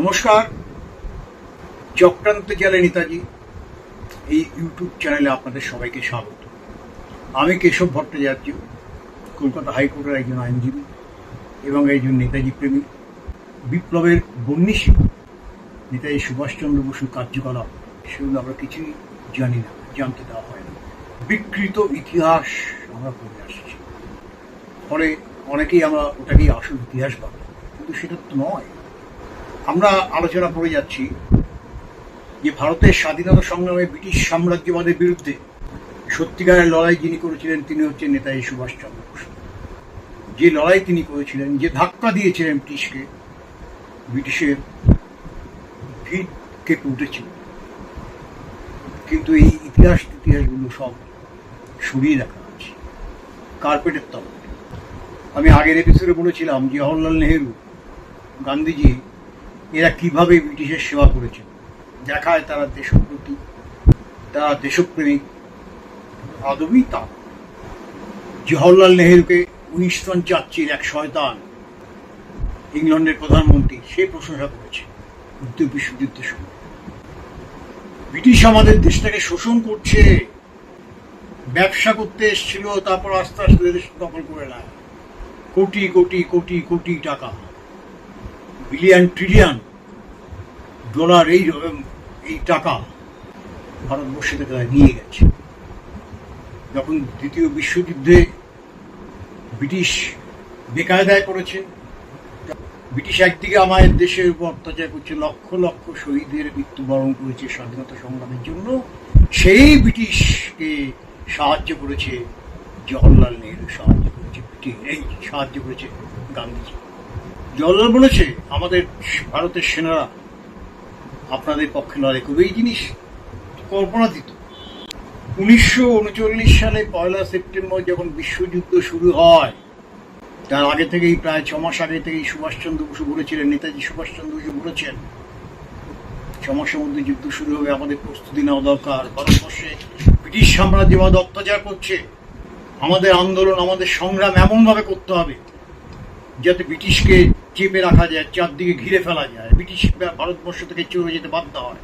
নমস্কার। চক্রান্ত জেলে নেতাজি, এই ইউটিউব চ্যানেলে আপনাদের সবাইকে স্বাগত। আমি কেশব ভট্টাচার্য, কলকাতা হাইকোর্টের একজন আইনজীবী এবং একজন নেতাজি প্রেমী, বিপ্লবের বন্যিশী নেতাজি সুভাষচন্দ্র বসুর কার্যকলাপ, সেগুলো আমরা কিছুই জানি না, জানতে দেওয়া হয় না। বিকৃত ইতিহাস আমরা পড়ে আসছি। ফলে অনেকেই আমরা ওটাকেই আসল ইতিহাস ভাবি, কিন্তু সেটা তো নয়। আমরা আলোচনা করে যাচ্ছি যে ভারতের স্বাধীনতা সংগ্রামে ব্রিটিশ সাম্রাজ্যবাদের বিরুদ্ধে সত্যিকারের লড়াই যিনি করেছিলেন, তিনি হচ্ছেন নেতাজি সুভাষচন্দ্র বসু। যে লড়াই তিনি করেছিলেন, যে ধাক্কা দিয়েছিলেন ব্রিটিশকে, ব্রিটিশের ভিত কেঁপে উঠেছিল কিন্তু এই ইতিহাস ইতিহাসগুলো সব সরিয়ে রাখা আছে কার্পেটের তলে আমি আগের এপিসোডে বলেছিলাম জওহরলাল নেহেরু, গান্ধীজি এরা কীভাবে ব্রিটিশের সেবা করেছেন দেখায় তারা দেশপ্রতি, তারা দেশপ্রেমিক। আদবই তা। জওহরলাল নেহেরুকে উইনস্টন চার্চিল এক শয়তান ইংল্যান্ডের প্রধানমন্ত্রী সে প্রশংসা করেছে দ্বিতীয় বিশ্বযুদ্ধের সময়। ব্রিটিশ আমাদের দেশটাকে শোষণ করছে। ব্যবসা করতে এসেছিল, তারপর আস্তে আস্তে দেশ দখল করে নেয়। কোটি কোটি কোটি কোটি টাকা। বিলিয়ন ট্রিলিয়ন ডলার এই এই টাকা ভারতবর্ষ থেকে তারা নিয়ে গেছে। যখন দ্বিতীয় বিশ্বযুদ্ধে ব্রিটিশ বেকায়দায় করেছে ব্রিটিশ একদিকে আমাদের দেশের উপর অত্যাচার করছে, লক্ষ লক্ষ শহীদের মৃত্যুবরণ করেছে স্বাধীনতা সংগ্রামের জন্য, সেই ব্রিটিশকে সাহায্য করেছে জওহরলাল নেহরু, সাহায্য করেছে ব্রিটিশ এই সাহায্য করেছে গান্ধীজি। জওয়াহরলাল বলেছে, আমাদের ভারতের সেনারা আপনাদের পক্ষে করবে। এই জিনিস কল্পনাতীত। উনিশশো উনচল্লিশ সালে পয়লা সেপ্টেম্বর যখন বিশ্বযুদ্ধ শুরু হয়, তার আগে থেকেই প্রায় ছ মাস আগে থেকেই সুভাষচন্দ্র বসু বলেছিলেন, নেতাজি সুভাষচন্দ্র বসু বলেছেন, ছ মাসের মধ্যে যুদ্ধ শুরু হবে, আমাদের প্রস্তুতি নেওয়া দরকার। ভারতবর্ষে ব্রিটিশ সাম্রাজ্যবাদ অত্যাচার করছে। আমাদের আন্দোলন, আমাদের সংগ্রাম এমনভাবে করতে হবে, যাতে ব্রিটিশকে চেপে রাখা যায়, চারদিকে ঘিরে ফেলা যায়। ব্রিটিশ ভারতবর্ষ থেকে চলে যেতে বাধ্য হয়।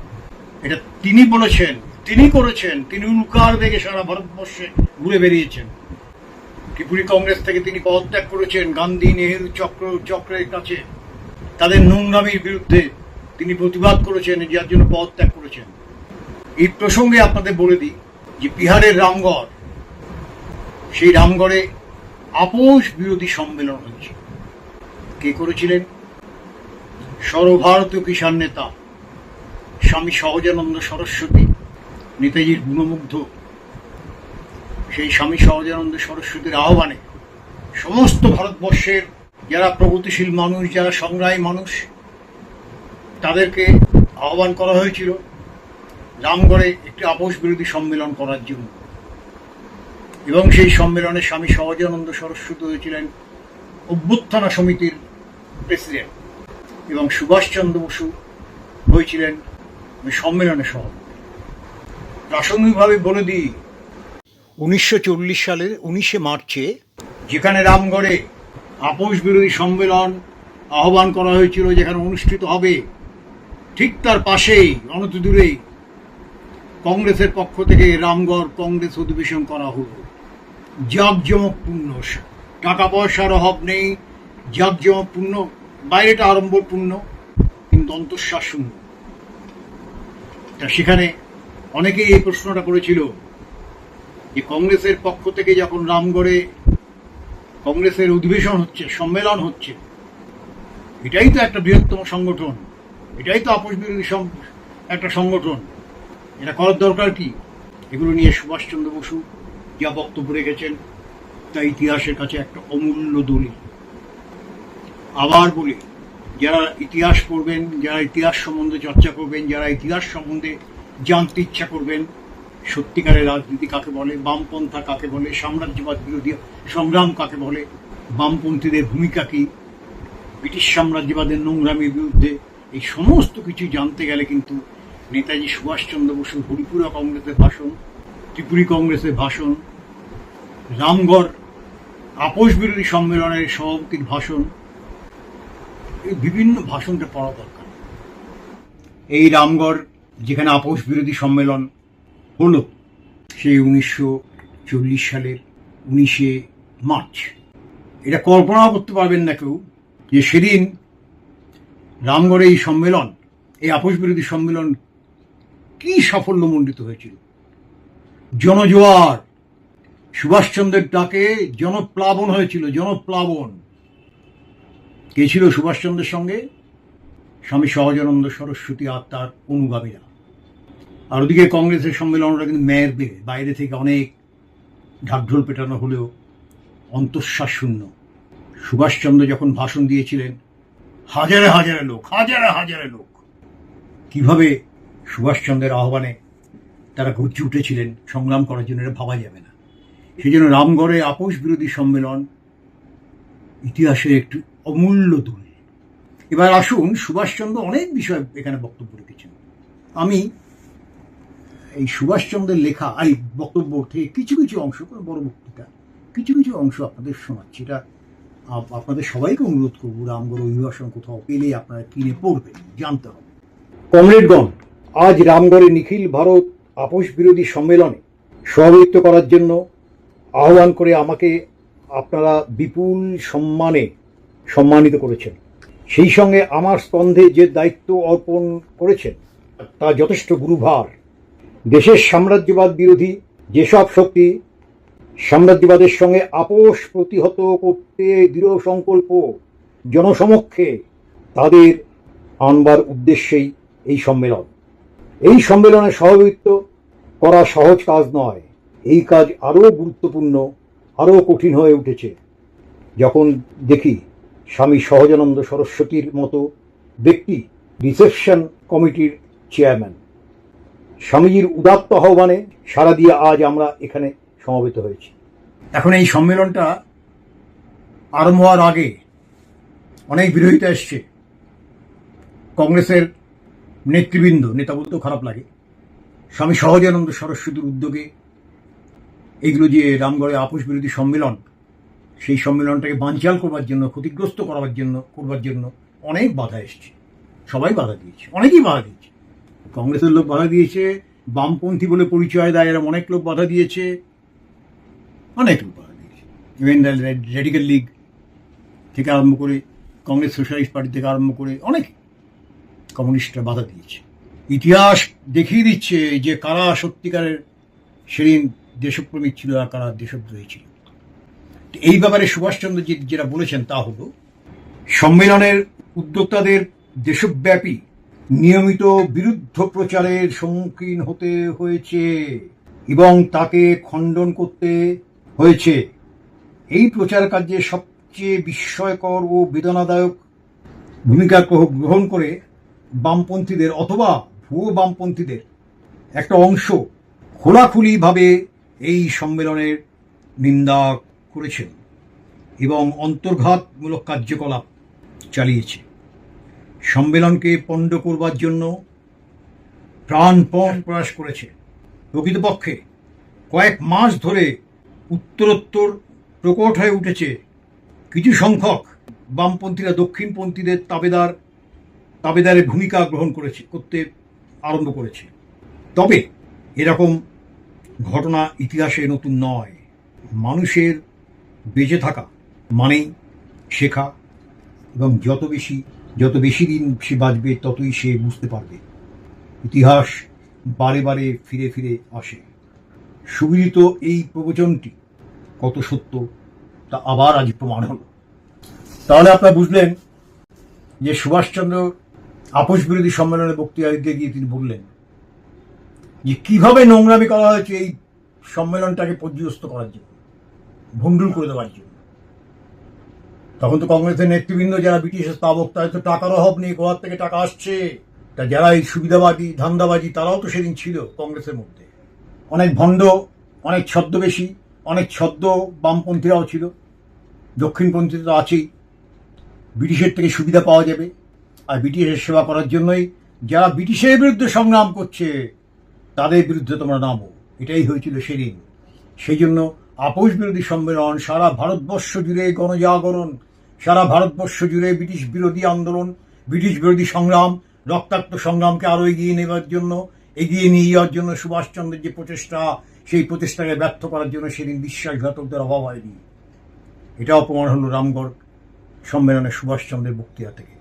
এটা তিনি বলেছেন, তিনি করেছেন, তিনি উল্কার বেগে সারা ভারতবর্ষে ঘুরে বেরিয়েছেন ত্রিপুরী কংগ্রেস থেকে তিনি পদত্যাগ করেছেন, গান্ধী, নেহেরু চক্র, চক্রের কাছে। তাদের নোংরামির বিরুদ্ধে তিনি প্রতিবাদ করেছেন যার জন্য পদত্যাগ করেছেন। এই প্রসঙ্গে আপনাদের বলে দিই যে বিহারের রামগড়, সেই রামগড়ে আপোষ বিরোধী সম্মেলন হয়েছে। কে করেছিলেন? সর্বভারতীয় কিষাণ নেতা, স্বামী সহজানন্দ সরস্বতী, নেতাজির গুণমুগ্ধ, সেই স্বামী সহজানন্দ সরস্বতীর আহ্বানে সমস্ত ভারতবর্ষের যারা প্রগতিশীল মানুষ, যারা সংগ্রামী মানুষ, তাদেরকে আহ্বান করা হয়েছিল রামগড়ে একটি আপোষ বিরোধী সম্মেলন করার জন্য। এবং সেই সম্মেলনে স্বামী সহজানন্দ সরস্বতী হয়েছিলেন অভ্যুত্থানা সমিতির প্রেসিডেন্ট এবং সুভাষচন্দ্র বসু হয়েছিলেন সম্মেলনে সভাপতি প্রাসঙ্গিকভাবে বলে দিই, উনিশশো চল্লিশ সালের উনিশে মার্চে যেখানে রামগড়ে আপোষ বিরোধী সম্মেলন আহ্বান করা হয়েছিল, যেখানে অনুষ্ঠিত হবে, ঠিক তার পাশেই, অনত দূরেই কংগ্রেসের পক্ষ থেকে রামগড় কংগ্রেস অধিবেশন করা হলো। জাঁকজমকপূর্ণ। টাকা পয়সার অভাব নেই। জাঁকজমকপূর্ণ বাইরেটা আড়ম্বরপূর্ণ, কিন্তু অন্তঃশ্বাস শূন্য তা সেখানে অনেকেই এই প্রশ্নটা করেছিল যে কংগ্রেসের পক্ষ থেকে যখন রামগড়ে কংগ্রেসের অধিবেশন হচ্ছে, সম্মেলন হচ্ছে, এটাই তো একটা বৃহত্তম সংগঠন, এটাই তো আপোষ বিরোধী একটা সংগঠন। এটা করার দরকার কি? এগুলো নিয়ে সুভাষচন্দ্র বসু যা বক্তব্য রেখেছেন, তা ইতিহাসের কাছে একটা অমূল্য দলিল। আবার বলি, যারা ইতিহাস পড়বেন, যারা ইতিহাস সম্বন্ধে চর্চা করবেন, যারা ইতিহাস সম্বন্ধে জানতে ইচ্ছা করবেন, সত্যিকারের রাজনীতি কাকে বলে, বামপন্থা কাকে বলে, সাম্রাজ্যবাদ বিরোধী সংগ্রাম কাকে বলে, বামপন্থীদের ভূমিকা কি, ব্রিটিশ সাম্রাজ্যবাদের নোংরামির বিরুদ্ধে এই সমস্ত কিছু জানতে গেলে কিন্তু নেতাজি সুভাষচন্দ্র বসু হরিপুরা কংগ্রেসের ভাষণ, ত্রিপুরী কংগ্রেসের ভাষণ, রামগড় আপোষ বিরোধী সম্মেলনের সভাপতির ভাষণ এই বিভিন্ন ভাষণটা পড়া দরকার। এই রামগড় যেখানে আপোষ বিরোধী সম্মেলন হলো, সেই উনিশশো চল্লিশ সালের উনিশে মার্চ। এটা কল্পনাও করতে পারবেন না কেউ যে সেদিন রামগড়ে এই সম্মেলন, এই আপোষ বিরোধী সম্মেলন কি সাফল্যমণ্ডিত হয়েছিল। জনজোয়ার সুভাষচন্দ্রের ডাকে জনপ্লাবন হয়েছিল, জনপ্লাবন। কে ছিল সুভাষচন্দ্রের সঙ্গে? স্বামী সহজানন্দ সরস্বতী আর তার অনুগামীরা। আর ওদিকে কংগ্রেসের সম্মেলনটা কিন্তু মেয়ের বেড়ে বাইরে থেকে অনেক ঢাকঢোল পেটানো হলেও অন্তঃশ্বাস শূন্য সুভাষচন্দ্র যখন ভাষণ দিয়েছিলেন, হাজারে হাজারে লোক, হাজারে হাজারে লোক। কীভাবে সুভাষচন্দ্রের আহ্বানে তারা গর্জে উঠেছিলেন, সংগ্রাম করার জন্য এটা ভাবা যাবে না। সেই জন্য রামগড়ে আপোষ বিরোধী সম্মেলন ইতিহাসের একটি অমূল্য দূর এবার আসুন সুভাষচন্দ্র অনেক বিষয় এখানে বক্তব্য রেখেছেন। আমি এই সুভাষচন্দ্রের লেখা এই বক্তব্য থেকে কিছু কিছু অংশ বড় বক্তৃতা, কিছু কিছু অংশ আপনাদের শোনাচ্ছি। এটা আপনাদের সবাইকে অনুরোধ করব, রামগড় অভিবাসন কোথাও পেলে আপনারা কিনে পড়বেন, জানতে হবে। কমরেডগণ, আজ রামগড়ে নিখিল ভারত আপোষ বিরোধী সম্মেলনে সভাপতিত্ব করার জন্য আহ্বান করে আমাকে আপনারা বিপুল সম্মানে সম্মানিত করেছেন। সেই সঙ্গে আমার স্কন্ধে যে দায়িত্ব অর্পণ করেছেন, তা যথেষ্ট গুরুভার। দেশের সাম্রাজ্যবাদ বিরোধী যেসব শক্তি সাম্রাজ্যবাদের সঙ্গে আপোষ প্রতিহত করতে দৃঢ় সংকল্প জনসমক্ষে, তাদের আনবার উদ্দেশ্যেই এই সম্মেলন। এই সম্মেলনে সভাপতিত্ব করা সহজ কাজ নয়, এই কাজ আরও গুরুত্বপূর্ণ, আরও কঠিন হয়ে উঠেছে। যখন দেখি স্বামী সহজানন্দ সরস্বতীর মতো ব্যক্তি রিসেপশন কমিটির চেয়ারম্যান। স্বামীজির উদাত্ত আহ্বানে সারা দিয়ে আজ আমরা এখানে সমবেত হয়েছি। এখন এই সম্মেলনটা আরম্ভ হওয়ার আগে অনেক বিরোধিতা এসছে। কংগ্রেসের নেতৃবৃন্দ, নেতা বলতেও খারাপ লাগে। স্বামী সহজানন্দ সরস্বতীর উদ্যোগে এইগুলো যে রামগড়ে আপোষ বিরোধী সম্মেলন সেই সম্মেলনটাকে বানচাল করবার জন্য, ক্ষতিগ্রস্ত করার জন্য, করবার জন্য অনেক বাধা এসছে। সবাই বাধা দিয়েছে, অনেকেই বাধা দিয়েছে। কংগ্রেসের লোক বাধা দিয়েছে, বামপন্থী বলে পরিচয় দেয় এরম অনেক লোক বাধা দিয়েছে। অনেক লোক বাধা দিয়েছে। ইভেন রেডিক্যাল লীগ থেকে আরম্ভ করে, কংগ্রেস সোশ্যালিস্ট পার্টি থেকে আরম্ভ করে অনেক কমিউনিস্টরা বাধা দিয়েছে। ইতিহাস দেখিয়ে দিচ্ছে যে কারা সত্যিকারের সেদিন দেশপ্রেমিক ছিল আর কারা দেশদ্রোহী ছিল। এই ব্যাপারে সুভাষচন্দ্র জি যেটা বলেছেন তা হলো, সম্মেলনের উদ্যোক্তাদের দেশব্যাপী নিয়মিত বিরুদ্ধ প্রচারের সম্মুখীন হতে হয়েছে এবং তাকে খণ্ডন করতে হয়েছে। এই প্রচার কার্যে সবচেয়ে বিস্ময়কর ও বেদনাদায়ক ভূমিকা গ্রহ- গ্রহণ করে বামপন্থীদের অথবা ভুয়ো বামপন্থীদের। একটা অংশ খোলাখুলিভাবে এই সম্মেলনের নিন্দা করেছেন এবং অন্তর্ঘাতমূলক কার্যকলাপ চালিয়েছে। সম্মেলনকে পণ্ড করবার জন্য প্রাণপণ প্রয়াস করেছে। প্রকৃতপক্ষে কয়েক মাস ধরে উত্তরোত্তর প্রকট হয়ে উঠেছে কিছু সংখ্যক বামপন্থীরা, দক্ষিণপন্থীদের তাবেদার, তাবেদারের ভূমিকা গ্রহণ করেছে, করতে আরম্ভ করেছে। তবে এরকম ঘটনা ইতিহাসে নতুন নয়। মানুষের বেঁচে থাকা মানেই শেখা এবং যত বেশি যত বেশি দিন সে বাঁচবে, ততই সে বুঝতে পারবে। ইতিহাস বারে বারে ফিরে ফিরে আসে। সুবিদিত এই প্রবচনটি কত সত্য, তা আবার আজ প্রমাণ হলো। তাহলে আপনারা বুঝলেন যে সুভাষচন্দ্র আপোষ বিরোধী সম্মেলনে বক্তৃতা দিতে গিয়ে তিনি বললেন যে কীভাবে নোংরামি করা হয়েছে এই সম্মেলনটাকে পর্যস্ত করার জন্য। ভণ্ডুল করে দেওয়ার জন্য। তখন তো কংগ্রেসের নেতৃবৃন্দ যারা ব্রিটিশের স্থাবক তাদের তো টাকার অভাব নেই, গোয়ার থেকে টাকা আসছে। তা যারা এই সুবিধাবাদী ধান্দাবাজি তারাও তো সেদিন ছিল কংগ্রেসের মধ্যে। অনেক ভণ্ড, অনেক ছদ্মবেশী, অনেক ছদ্ম বামপন্থীরাও ছিল। দক্ষিণপন্থী তো আছেই। ব্রিটিশের থেকে সুবিধা পাওয়া যাবে। আর ব্রিটিশের সেবা করার জন্যই যারা ব্রিটিশের বিরুদ্ধে সংগ্রাম করছে, তাদের বিরুদ্ধে তোমরা নামো। এটাই হয়েছিল সেদিন। সেই জন্য আপোষ বিরোধী সম্মেলন, সারা ভারতবর্ষ জুড়ে গণজাগরণ, সারা ভারতবর্ষ জুড়ে ব্রিটিশ বিরোধী আন্দোলন, ব্রিটিশ বিরোধী সংগ্রাম, রক্তাক্ত সংগ্রামকে আরও এগিয়ে নেবার জন্য, এগিয়ে নিয়ে যাওয়ার জন্য সুভাষচন্দ্রের যে প্রচেষ্টা, সেই প্রচেষ্টাকে ব্যর্থ করার জন্য সেদিন বিশ্বাসঘাতকদের অভাব হয়নি। এটা অপমান হলো রামগড় সম্মেলনে সুভাষচন্দ্রের বক্তৃতা থেকে।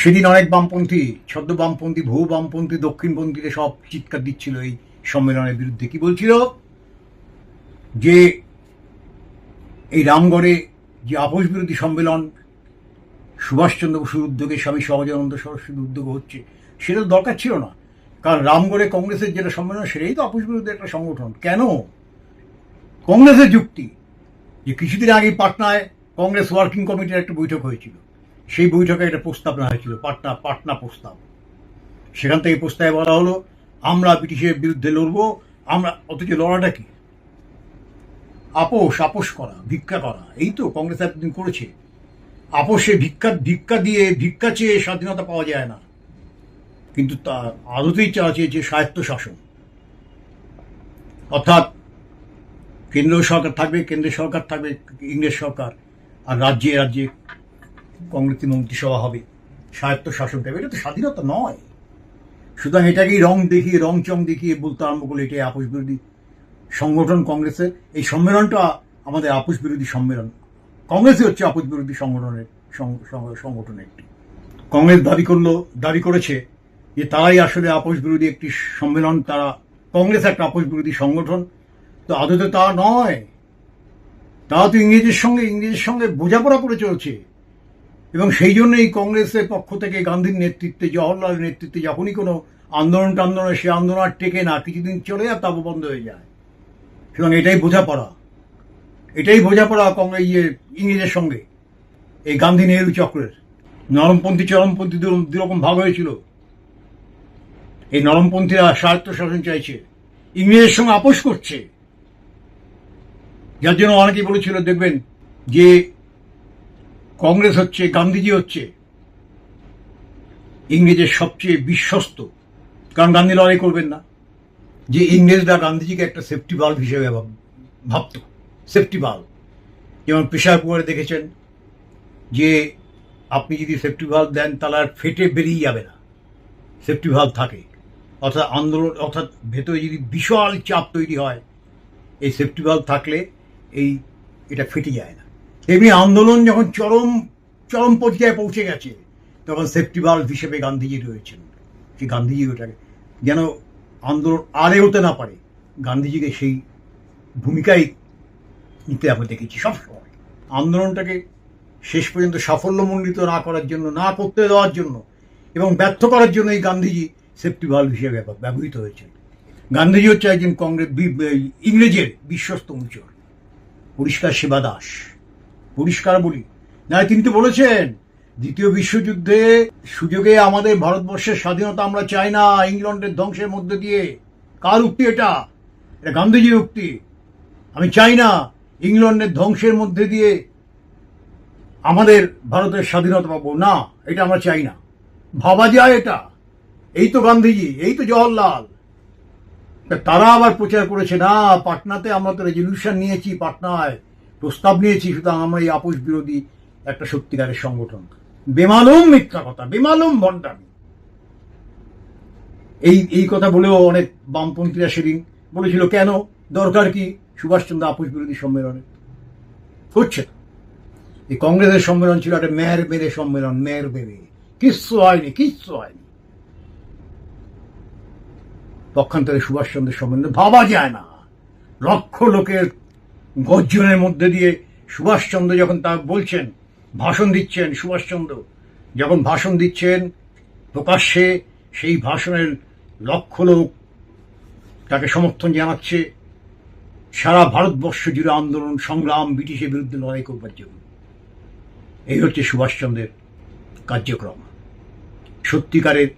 সেদিন অনেক বামপন্থী ছদ্ম বামপন্থী বহু বামপন্থী দক্ষিণপন্থীরা সব চিৎকার দিচ্ছিল এই সম্মেলনের বিরুদ্ধে। কি বলছিল? যে এই রামগড়ে যে আপোষ বিরোধী সম্মেলন সুভাষচন্দ্র বসুর উদ্যোগে স্বামী সহজানন্দ সরস্বতীর উদ্যোগে হচ্ছে, সেটা দরকার ছিল না। কারণ রামগড়ে কংগ্রেসের যেটা সম্মেলন, সেটাই তো আপোষ বিরোধী একটা সংগঠন। কেন? কংগ্রেসের যুক্তি যে কিছুদিন আগে পাটনায় কংগ্রেস ওয়ার্কিং কমিটির একটা বৈঠক হয়েছিল। সেই বৈঠকে একটা প্রস্তাব নেওয়া হয়েছিল, পাটনা পাটনা প্রস্তাব। সেখান থেকে প্রস্তাবে বলা হলো, আমরা ব্রিটিশের বিরুদ্ধে লড়বো, আমরা, অথচ লড়াটা কি? আপোষ আপোষ করা, ভিক্ষা করা, এই তো কংগ্রেস এতদিন করেছে। আপোষে ভিক্ষা ভিক্ষা দিয়ে ভিক্ষা চেয়ে স্বাধীনতা পাওয়া যায় না। কিন্তু তা আদতেই চাওয়া চেয়েছে স্বায়ত্ত শাসন অর্থাৎ কেন্দ্র সরকার থাকবে, কেন্দ্রের সরকার থাকবে, ইংরেজ সরকার আর রাজ্যে রাজ্যে কংগ্রেসি মন্ত্রিসভা হবে। স্বায়ত্ত শাসন থাকবে এটা তো স্বাধীনতা নয়। সুতরাং এটাকেই রং দেখিয়ে, রং চং দেখিয়ে বলতে আরম্ভ করলে এটাই আপোষ বিরোধী সংগঠন কংগ্রেসের, এই সম্মেলনটা আমাদের আপোষ বিরোধী সম্মেলন। কংগ্রেসই হচ্ছে আপোষ বিরোধী সংগঠনের সংগঠন একটি। কংগ্রেস দাবি করল, দাবি করেছে যে তারাই আসলে আপোষ বিরোধী একটি সম্মেলন, তারা কংগ্রেস একটা আপোষ বিরোধী সংগঠন। তো আদতে তা নয়। তারা তো ইংরেজের সঙ্গে ইংরেজের সঙ্গে বোঝাপড়া করে চলছে। এবং সেই জন্যই কংগ্রেসের পক্ষ থেকে গান্ধীর নেতৃত্বে, জওহরলালের নেতৃত্বে যখনই কোনো আন্দোলন টান্দোলন সে আন্দোলন আর টেকে না, কিছুদিন চলে আর তারপর বন্ধ হয়ে যায়। সুতরাং এটাই বোঝাপড়া। এটাই বোঝাপড়া কংগ্রেস ইয়ে ইংরেজের সঙ্গে। এই গান্ধী নেহরু চক্রের। নরমপন্থী, চরমপন্থী দুরকম ভাগ হয়েছিল। এই নরমপন্থীরা স্বায়ত্ত শাসন চাইছে। ইংরেজের সঙ্গে আপোষ করছে। যার জন্য অনেকেই বলেছিল, দেখবেন, যে কংগ্রেস হচ্ছে, গান্ধীজি হচ্ছে ইংরেজের সবচেয়ে বিশ্বস্ত। কারণ গান্ধী লড়াই করবেন না। যে ইংরেজরা গান্ধীজিকে একটা সেফটি বাল্ব হিসেবে ভাব- ভাবত। সেফটি বাল্ব যেমন প্রেশার কুকারে দেখেছেন যে আপনি যদি সেফটি বাল্ব দেন তাহলে আর ফেটে বেরিয়ে যাবে না। সেফটি বাল্ব থাকে। অর্থাৎ আন্দোলন, অর্থাৎ ভেতরে যদি বিশাল চাপ তৈরি হয়, এই সেফটি বাল্ব থাকলে এই, এটা ফেটে যায় না। এমনি আন্দোলন যখন চরম চরম পর্যায়ে পৌঁছে গেছে, তখন সেফটি বাল্ব হিসেবে গান্ধীজি রয়েছেন। সেই গান্ধীজি ওটাকে, যেন আন্দোলন আরে হতে না পারে, গান্ধীজিকে সেই ভূমিকাই নিতে আমরা দেখেছি সবসময়। আন্দোলনটাকে শেষ পর্যন্ত সাফল্যমণ্ডিত না করার জন্য, না করতে দেওয়ার জন্য এবং ব্যর্থ করার জন্য এই গান্ধীজি সেফটি বাল্ব হিসেবে ব্যব- ব্যবহৃত হয়েছে গান্ধীজি হচ্ছে একজন কংগ্রেস ইংরেজের বিশ্বস্ত অনুচর। পরিষ্কার সেবা দাস। পরিষ্কার বলি। না, তিনি তো বলেছেন দ্বিতীয় বিশ্বযুদ্ধে সুযোগে আমাদের ভারতবর্ষের স্বাধীনতা আমরা চাই না ইংল্যান্ডের ধ্বংসের মধ্যে দিয়ে। কার উক্তি এটা? এটা গান্ধীজির উক্তি। আমি চাই না ইংল্যান্ডের ধ্বংসের মধ্যে দিয়ে আমাদের ভারতের স্বাধীনতা পাবো। না, এটা আমরা চাই না। ভাবা যায় এটা। এই তো গান্ধীজি, এই তো জওহরলাল তারা আবার প্রচার করেছে, না, পাটনাতে আমরা তো রেজলিউশন নিয়েছি, পাটনায় প্রস্তাব নিয়েছি, সুতরাং আমরা এই আপোষ বিরোধী একটা সত্যিকারের সংগঠন বেমালুম মিথ্যা কথা, বেমালুম ভণ্ডামি এই এই কথা বলেও অনেক বামপন্থীরা সেদিন বলেছিল, কেন? দরকার কি সুভাষচন্দ্র আপোষ বিরোধী সম্মেলনে? হচ্ছে না। এই কংগ্রেসের সম্মেলন ছিল একটা মেয়ের মেরে সম্মেলন মেয়ের মেরে কিচ্ছু হয়নি কিচ্ছু হয়নি। পক্ষান্তরে সুভাষচন্দ্রের সম্বন্ধে ভাবা যায় না। লক্ষ লোকের গর্জনের মধ্যে দিয়ে সুভাষচন্দ্র যখন তা বলছেন ভাষণ দিচ্ছেন সুভাষচন্দ্র। যখন ভাষণ দিচ্ছেন, প্রকাশ্যে সেই ভাষণের লক্ষ লোক তাকে সমর্থন জানাচ্ছে। সারা ভারতবর্ষ জুড়ে আন্দোলন, সংগ্রাম, ব্রিটিশের বিরুদ্ধে লড়াই করবার জন্য। এই হচ্ছে সুভাষচন্দ্রের কার্যক্রম। সত্যিকারের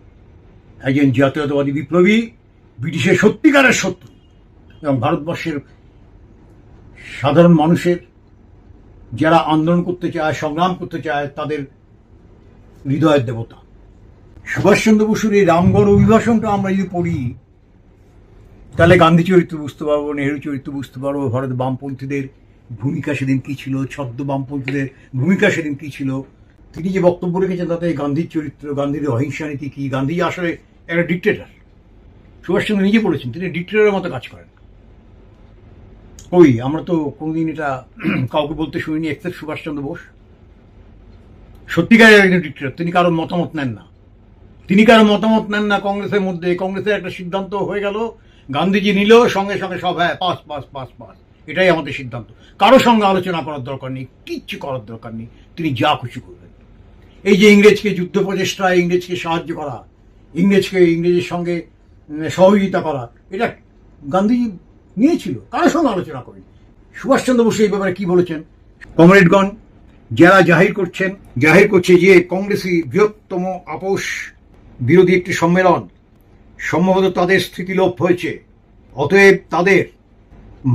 একজন জাতীয়তাবাদী বিপ্লবী, ব্রিটিশের সত্যিকারের শত্রু এবং ভারতবর্ষের সাধারণ মানুষের যারা আন্দোলন করতে চায়, সংগ্রাম করতে চায়, তাদের হৃদয়ের দেবতা। সুভাষচন্দ্র বসুর এই রামগড় অভিভাষণটা আমরা যদি পড়ি, তাহলে গান্ধী চরিত্র বুঝতে পারব, নেহেরু চরিত্র বুঝতে পারব ভারত বামপন্থীদের ভূমিকা সেদিন কী ছিল, ছদ্ম বামপন্থীদের ভূমিকা সেদিন কী ছিল। তিনি যে বক্তব্য রেখেছেন তাতে গান্ধীর চরিত্র, গান্ধীর অহিংসা নীতি কী? গান্ধী আসলে একটা ডিক্টেটার সুভাষচন্দ্র নিজে বলেছেন, তিনি ডিক্টেটারের মতো কাজ করেন। ওই আমরা তো কোনোদিন এটা কাউকে বলতে শুনিনি এক্সেপ্ট সুভাষচন্দ্র বোস। সত্যিকারের একজন ডিক্টেটার তিনি কারোর মতামত নেন না। তিনি কারও মতামত নেন না কংগ্রেসের মধ্যে। কংগ্রেসের একটা সিদ্ধান্ত হয়ে গেল, গান্ধীজি নিল, সঙ্গে সঙ্গে সব হ্যাঁ পাস পাস পাস পাস। এটাই আমাদের সিদ্ধান্ত। কারও সঙ্গে আলোচনা করার দরকার নেই, কিচ্ছু করার দরকার নেই। তিনি যা খুশি করবেন। এই যে ইংরেজকে যুদ্ধ প্রচেষ্টা, ইংরেজকে সাহায্য করা, ইংরেজকে, ইংরেজের সঙ্গে সহযোগিতা করা, এটা গান্ধীজি নিয়েছিল, কারোর সঙ্গে আলোচনা করেন। সুভাষচন্দ্র বসু এই ব্যাপারে কি বলেছেন? কমরেডগণ, যারা জাহির করছেন, জাহির করছে যে কংগ্রেসই বৃহত্তম আপোষ বিরোধী একটি সম্মেলন, সম্ভবত তাদের স্মৃতিলোপ হয়েছে। অতএব তাদের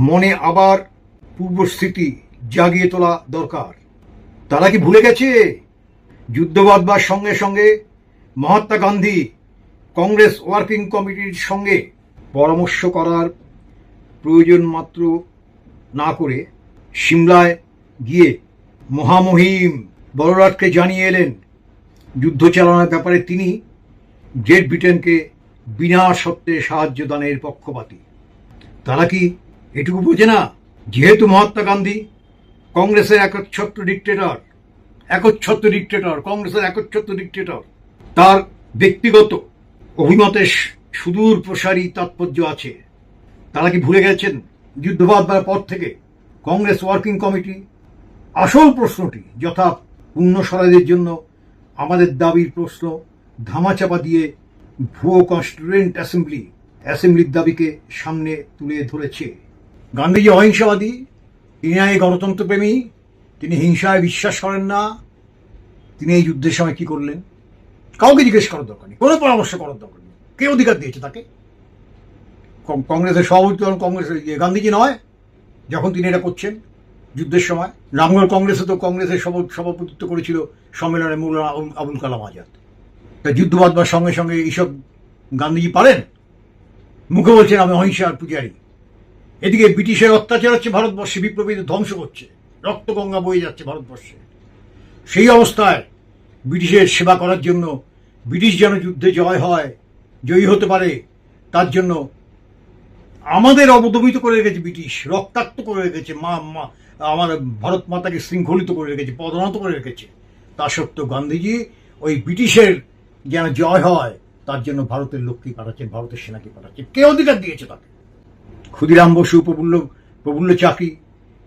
মনে আবার পূর্বস্থিতি জাগিয়ে তোলা দরকার। তারা কি ভুলে গেছে? যুদ্ধ বাঁধবার সঙ্গে সঙ্গে মহাত্মা গান্ধী কংগ্রেস ওয়ার্কিং কমিটির সঙ্গে পরামর্শ করার প্রয়োজন মাত্র না করে সিমলায় গিয়ে মহামহিম বড়রাটকে জানিয়ে এলেন, যুদ্ধ চালানোর ব্যাপারে তিনি গ্রেট ব্রিটেনকে বিনা সত্ত্বে সাহায্য দানের পক্ষপাতী। তারা কি এটুকু বোঝে না? যেহেতু মহাত্মা গান্ধী কংগ্রেসের একচ্ছত্র ডিক্টেটর একচ্ছত্র ডিক্টেটর কংগ্রেসের একচ্ছত্র ডিক্টেটর তার ব্যক্তিগত অভিমতের সুদূর প্রসারী তাৎপর্য আছে। তারা কি ভুলে গেছেন যুদ্ধ বাঁধবার পর থেকে কংগ্রেস ওয়ার্কিং কমিটি? আসল প্রশ্নটি যথা পূর্ণ স্বরাজের জন্য আমাদের দাবির প্রশ্ন ধামাচাপা দিয়ে ভুয়ো কনস্টিটিউয়েন্ট অ্যাসেম্বলি, অ্যাসেম্বলির দাবিকে সামনে তুলে ধরেছে। গান্ধীজি অহিংসাবাদী, তিনি গণতন্ত্রপ্রেমী তিনি হিংসায় বিশ্বাস করেন না, তিনি এই যুদ্ধের সময় কি করলেন? কাউকে জিজ্ঞেস করার দরকার নেই, কোনো পরামর্শ করার দরকার নেই, কে অধিকার দিয়েছে তাকে? কংগ্রেসের সভাপতি তখন কংগ্রেসের ইয়ে গান্ধীজি নয়, যখন তিনি এটা করছেন যুদ্ধের সময়। রামগড় কংগ্রেসে তো কংগ্রেসের সভা- সভাপতিত্ব করেছিল সম্মেলনে মৌলানা আবুল- কালাম আজাদ। তা যুদ্ধ বাঁধবার সঙ্গে সঙ্গে এইসব গান্ধীজি পারেন? মুখে বলছেন, আমি অহিংসার পূজারী। এদিকে ব্রিটিশের অত্যাচার হচ্ছে ভারতবর্ষে, বিপ্লবীদের ধ্বংস করছে। রক্তগঙ্গা বয়ে যাচ্ছে ভারতবর্ষে। সেই অবস্থায় ব্রিটিশের সেবা করার জন্য ব্রিটিশ যেন যুদ্ধে জয় হয়, জয়ী হতে পারে, তার জন্য আমাদের অবদমিত করে রেখেছে ব্রিটিশ, রক্তাক্ত করে রেখেছে, মা মা, আমার ভারত মাতাকে শৃঙ্খলিত করে রেখেছে পদনত করে রেখেছে। তা সত্ত্বেও গান্ধীজি ওই ব্রিটিশের যেন জয় হয়, তার জন্য ভারতের লোককে পাঠাচ্ছেন, ভারতের সেনাকে পাঠাচ্ছেন। কে অধিকার দিয়েছে তাকে? ক্ষুদিরাম বসু, প্রফুল্ল প্রফুল্ল চাকি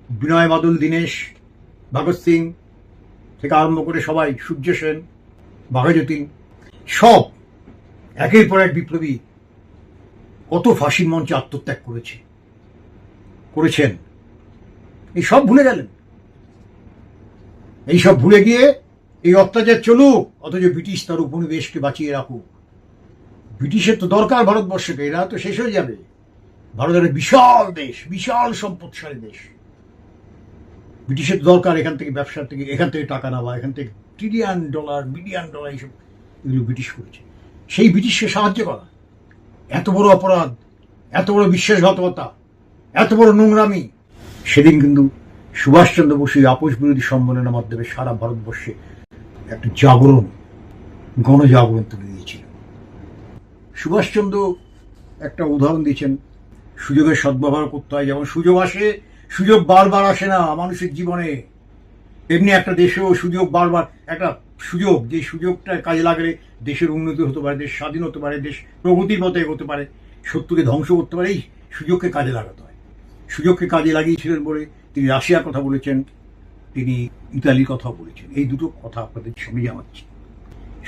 বিনয় বাদল, দীনেশ, ভগৎ সিং থেকে আরম্ভ করে সবাই, সূর্য সেন বাঘাযতীন সব একের পর এক বিপ্লবী কত ফাঁসির মঞ্চে আত্মত্যাগ করেছে, করেছেন। এই সব ভুলে গেলেন। এই সব ভুলে গিয়ে এই অত্যাচার চলুক, অথচ ব্রিটিশ তার উপনিবেশকে বাঁচিয়ে রাখুক। ব্রিটিশের তো দরকার ভারতবর্ষকে, এরা তো শেষ হয়ে যাবে। ভারত একটা বিশাল দেশ, বিশাল সম্পদশালী দেশ। ব্রিটিশের দরকার এখান থেকে ব্যবসার থেকে, এখান থেকে টাকা নেওয়া, এখান থেকে ট্রিলিয়ন ডলার বিলিয়ন ডলার এইসব এগুলো ব্রিটিশ করেছে। সেই ব্রিটিশকে সাহায্য করা। এত বড় অপরাধ, এত বড় বিশ্বাসঘাতকতা, এত বড় নোংরামি। সেদিন কিন্তু সুভাষচন্দ্র বসু আপোষ বিরোধী সম্মেলনের মাধ্যমে সারা ভারতবর্ষে একটা জাগরণ, গণজাগরণ তুলে দিয়েছিল। সুভাষচন্দ্র একটা উদাহরণ দিয়েছেন, সুযোগের সদ্ব্যবহার করতে হয়, যেমন সুযোগ আসে, সুযোগ বারবার আসে না মানুষের জীবনে। এমনি একটা দেশেও সুযোগ বারবার, একটা সুযোগ, যে সুযোগটা কাজে লাগলে দেশের উন্নতি হতে পারে, দেশ স্বাধীন হতে পারে, দেশ প্রগতির পথে এগোতে পারে, শত্রুকে ধ্বংস করতে পারে, এই সুযোগকে কাজে লাগাতে হয়। সুযোগকে কাজে লাগিয়েছিলেন বলে তিনি রাশিয়ার কথা বলেছেন, তিনি ইতালির কথাও বলেছেন। এই দুটো কথা আপনাদের সামনে জানাচ্ছি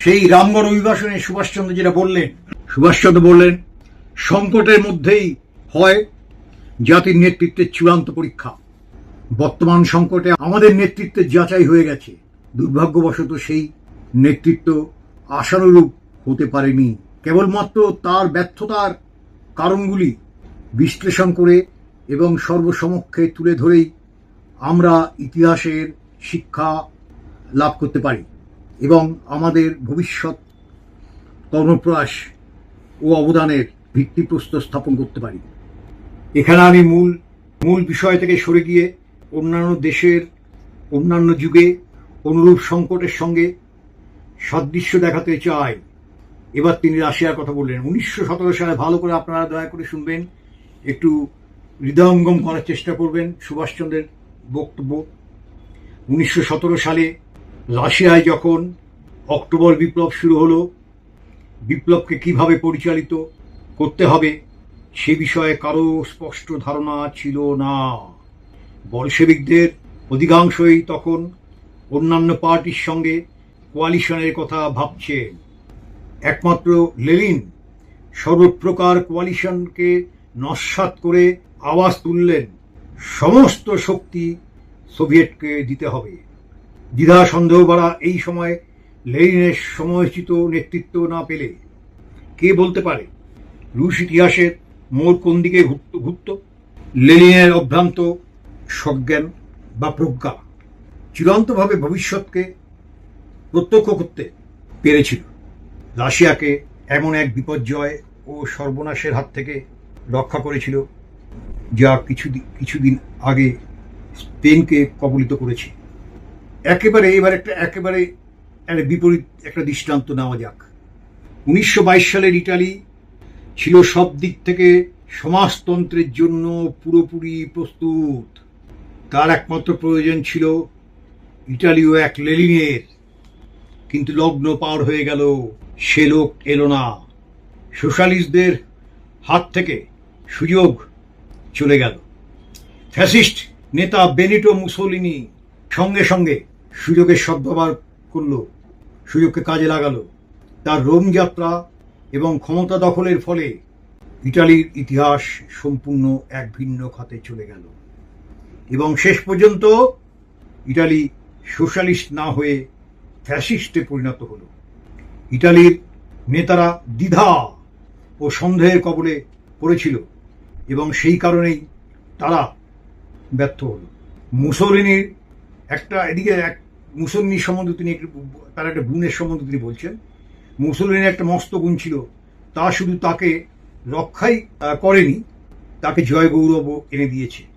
সেই রামগড় অভিবাসনে সুভাষচন্দ্র যেটা বললেন, সুভাষচন্দ্র বললেন, সংকটের মধ্যেই হয় জাতির নেতৃত্বের চূড়ান্ত পরীক্ষা। বর্তমান সংকটে আমাদের নেতৃত্বের যাচাই হয়ে গেছে। দুর্ভাগ্যবশত সেই নেতৃত্ব আশানুরূপ হতে পারেনি। কেবলমাত্র তার ব্যর্থতার কারণগুলি বিশ্লেষণ করে এবং সর্বসমক্ষে তুলে ধরেই আমরা ইতিহাসের শিক্ষা লাভ করতে পারি এবং আমাদের ভবিষ্যৎ কর্মপ্রয়াস ও অবদানের ভিত্তিপ্রস্তর স্থাপন করতে পারি। এখানে আমি মূল মূল বিষয় থেকে সরে গিয়ে অন্যান্য দেশের অন্যান্য যুগে অনুরূপ সংকটের সঙ্গে সাদৃশ্য দেখাতে চায়। এবার তিনি রাশিয়ার কথা বললেন। উনিশশো সতেরো সালে ভালো করে আপনারা দয়া করে শুনবেন, একটু হৃদয়ঙ্গম করার চেষ্টা করবেন সুভাষচন্দ্রের বক্তব্য। উনিশশো সতেরো সালে রাশিয়ায় যখন অক্টোবর বিপ্লব শুরু হলো, বিপ্লবকে কীভাবে পরিচালিত করতে হবে সে বিষয়ে কারও স্পষ্ট ধারণা ছিল না। বলশেবিকদের অধিকাংশই তখন অন্যান্য পার্টির সঙ্গে কোয়ালিশনের কথা ভাবছেন একমাত্র লেলিন সর্বপ্রকার কোয়ালিশনকে নস্বাত করে আওয়াজ তুললেন, সমস্ত শক্তি সোভিয়েটকে দিতে হবে। দ্বিধা সন্দেহ বাড়া এই সময় লেনিনের সময়োচিত নেতৃত্ব না পেলে কে বলতে পারে? রুশ ইতিহাসের মোড় কোন দিকে ঘুরত ঘুরত? লেনিনের অভ্রান্ত সজ্ঞান বা প্রজ্ঞা চূড়ান্তভাবে ভবিষ্যৎকে প্রত্যক্ষ করতে পেরেছিল। রাশিয়াকে এমন এক বিপর্যয় ও সর্বনাশের হাত থেকে রক্ষা করেছিল, যা কিছুদিন কিছুদিন আগে স্পেনকে কবলিত করেছে। একেবারে, এবার একটা, একেবারে একটা বিপরীত একটা দৃষ্টান্ত নেওয়া যাক। উনিশশো বাইশ সালের ইটালি ছিল সব দিক থেকে সমাজতন্ত্রের জন্য পুরোপুরি প্রস্তুত। তার একমাত্র প্রয়োজন ছিল ইটালীয় এক লেলিনের। কিন্তু লগ্ন পার হয়ে গেল, সে লোক এলো না। সোশ্যালিস্টদের হাত থেকে সুযোগ চলে গেল। ফ্যাসিস্ট নেতা বেনিটো মুসোলিনি সঙ্গে সঙ্গে সুযোগের সদ্ব্যবহার করল, সুযোগকে কাজে লাগালো। তার রোম যাত্রা এবং ক্ষমতা দখলের ফলে ইটালির ইতিহাস সম্পূর্ণ এক ভিন্ন খাতে চলে গেল। এবং শেষ পর্যন্ত ইটালি সোশ্যালিস্ট না হয়ে ফ্যাসিস্টে পরিণত হলো। ইটালির নেতারা দ্বিধা ও সন্দেহের কবলে পড়েছিল এবং সেই কারণেই তারা ব্যর্থ হলো। মুসলিনির একটা এদিকে এক মুসলিনীর সম্বন্ধে তিনি তার একটা গুণের সম্বন্ধে তিনি বলছেন, মুসলিনের একটা মস্ত গুণ ছিল, তা শুধু তাকে রক্ষাই করেনি, তাকে জয় গৌরবও এনে দিয়েছে।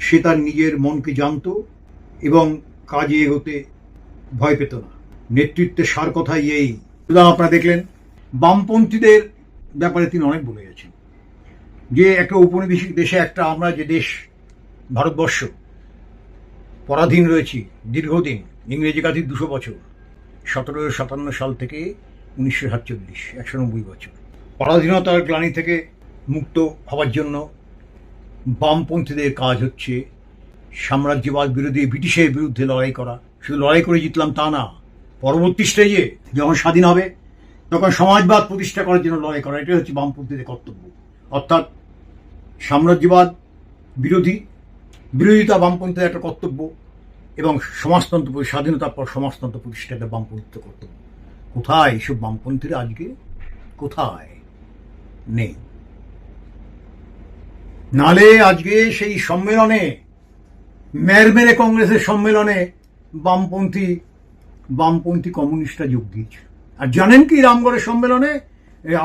সে তার নিজের মনকে জানতো এবং কাজে এগোতে ভয় পেত না। নেতৃত্বের সার কথাই এই। আপনারা দেখলেন, বামপন্থীদের ব্যাপারে তিনি অনেক বলে গেছেন। যে একটা ঔপনিবেশিক দেশে একটা আমরা যে দেশ, ভারতবর্ষ, পরাধীন রয়েছি, দীর্ঘদিন, ইংরেজি কাঠির দুশো বছর সতেরোশো সাতান্ন সাল থেকে উনিশশো সাতচল্লিশ, একশো নব্বই বছর। পরাধীনতার গ্লানি থেকে মুক্ত হওয়ার জন্য বামপন্থীদের কাজ হচ্ছে সাম্রাজ্যবাদ বিরোধী ব্রিটিশের বিরুদ্ধে লড়াই করা। শুধু লড়াই করে জিতলাম তা না, পরবর্তী স্টেজে যখন স্বাধীন হবে, তখন সমাজবাদ প্রতিষ্ঠা করার জন্য লড়াই করা, এটাই হচ্ছে বামপন্থীদের কর্তব্য। অর্থাৎ সাম্রাজ্যবাদ বিরোধী, বিরোধিতা বামপন্থীদের একটা কর্তব্য এবং সমাজতন্ত্র, স্বাধীনতার পর সমাজতন্ত্র প্রতিষ্ঠা একটা বামপন্থীদের কর্তব্য। কোথায় এইসব বামপন্থীরা আজকে? কোথায়? নেই। নালে আজকে সেই সম্মেলনে মেরমেরে কংগ্রেসের সম্মেলনে বামপন্থী বামপন্থী কমিউনিস্টরা যোগ দিয়েছে আর জানেন কি রামগড়ের সম্মেলনে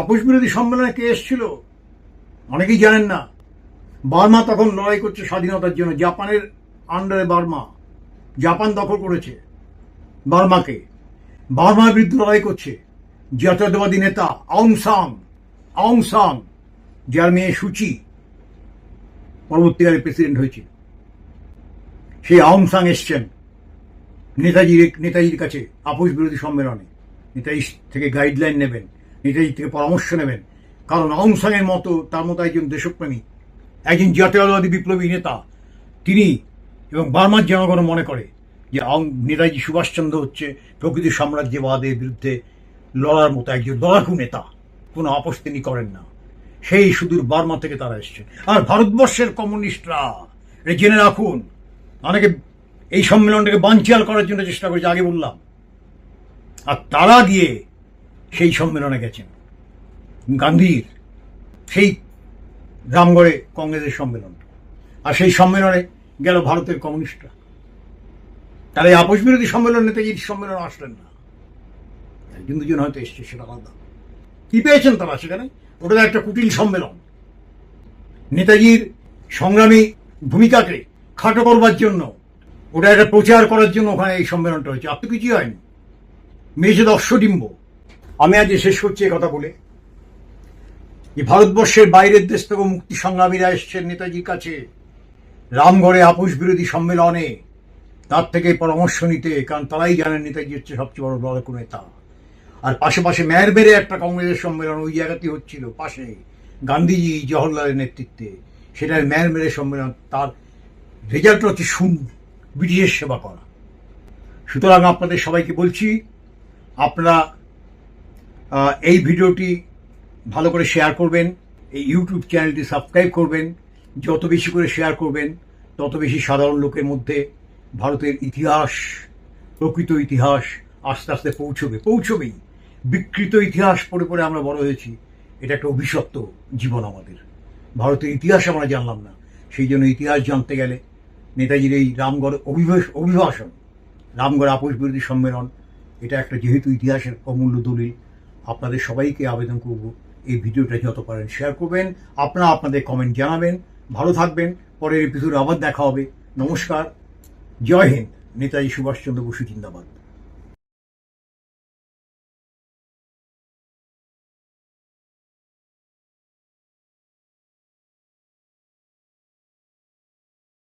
আপোষ বিরোধী সম্মেলনে কে এসেছিল? অনেকেই জানেন না। বার্মা তখন লড়াই করছে স্বাধীনতার জন্য, জাপানের আন্ডারে বার্মা। জাপান দখল করেছে বার্মাকে। বার্মার বিরুদ্ধে লড়াই করছে জাতীয়তাবাদী নেতা আউং সাং আউং সাং যার মেয়ে সুচি পরবর্তীকালে প্রেসিডেন্ট হয়েছিল। সেই আউং সাং এসছেন নেতাজির নেতাজির কাছে আপোষ বিরোধী সম্মেলনে। নেতাজি থেকে গাইডলাইন নেবেন, নেতাজি থেকে পরামর্শ নেবেন। কারণ আউং সাংয়ের মতো, তার মতো একজন দেশপ্রেমী, একজন জাতীয়তাবাদী বিপ্লবী নেতা, তিনি এবং বার্মার জনগণ মনে করে যে আউং নেতাজি সুভাষচন্দ্র হচ্ছে প্রকৃতি সাম্রাজ্যবাদের বিরুদ্ধে লড়ার মতো একজন লড়াকু নেতা। কোনো আপোষ তিনি করেন না। সেই সুদূর বার্মা থেকে তারা এসছে। আর ভারতবর্ষের কমিউনিস্টরা এটা জেনে রাখুন, অনেকে এই সম্মেলনটাকে বানচিয়াল করার জন্য চেষ্টা করেছে, আগে বললাম। আর তারা গিয়ে সেই সম্মেলনে গেছেন। গান্ধীর সেই রামগড়ে কংগ্রেসের সম্মেলন। আর সেই সম্মেলনে গেল ভারতের কমিউনিস্টরা। তারা এই আপোষ বিরোধী সম্মেলন নেতাজির সম্মেলন আসলেন না। একজন দুজন হয়তো এসছে, সেটা আলাদা। কি পেয়েছেন তারা সেখানে? ওটা একটা কুটিল সম্মেলন। নেতাজির সংগ্রামী ভূমিকাকে খাটো করবার জন্য, ওটা একটা প্রচার করার জন্য ওখানে এই সম্মেলনটা হয়েছে। তো কিছুই হয়নি। মেঝে দর্শডিম্ব আমি আজ শেষ করছি কথা বলে। যে ভারতবর্ষের বাইরের দেশ থেকে মুক্তি সংগ্রামীরা এসছেন নেতাজির কাছে, রামগড়ে আপোষ বিরোধী সম্মেলনে, তার থেকে পরামর্শ নিতে, কারণ তারাই জানেন নেতাজি হচ্ছে সবচেয়ে বড় বড় কোনো নেতা। আর পাশে পাশে মেয়ের বেড়ে একটা কংগ্রেসের সম্মেলন ওই জায়গাতেই হচ্ছিল, পাশে গান্ধীজি জওহরলালের নেতৃত্বে। সেটার মেয়ের মেরে সম্মেলন, তার রেজাল্ট হচ্ছে শূন্য, ব্রিটিশের সেবা করা। সুতরাং আপনাদের সবাইকে বলছি, আপনারা এই ভিডিওটি ভালো করে শেয়ার করবেন, এই ইউটিউব চ্যানেলটি সাবস্ক্রাইব করবেন, যত বেশি করে শেয়ার করবেন, তত বেশি সাধারণ লোকের মধ্যে ভারতের ইতিহাস, প্রকৃত ইতিহাস আস্তে আস্তে পৌঁছবে, পৌঁছবেই। বিকৃত ইতিহাস পড়ে পড়ে আমরা বড় হয়েছি। এটা একটা অভিশপ্ত জীবন আমাদের। ভারতের ইতিহাস আমরা জানলাম না। সেই জন্য ইতিহাস জানতে গেলে নেতাজির এই রামগড় অভিবাস, অভিভাষণ, রামগড় আপোষ বিরোধী সম্মেলন, এটা একটা যেহেতু ইতিহাসের অমূল্য দলিল, আপনাদের সবাইকে আবেদন করব। এই ভিডিওটা যত পারেন শেয়ার করবেন। আপনারা আপনাদের কমেন্ট জানাবেন। ভালো থাকবেন। পরের এপিসোডে আবার দেখা হবে। নমস্কার। জয় হিন্দ। নেতাজি সুভাষচন্দ্র বসু জিন্দাবাদ।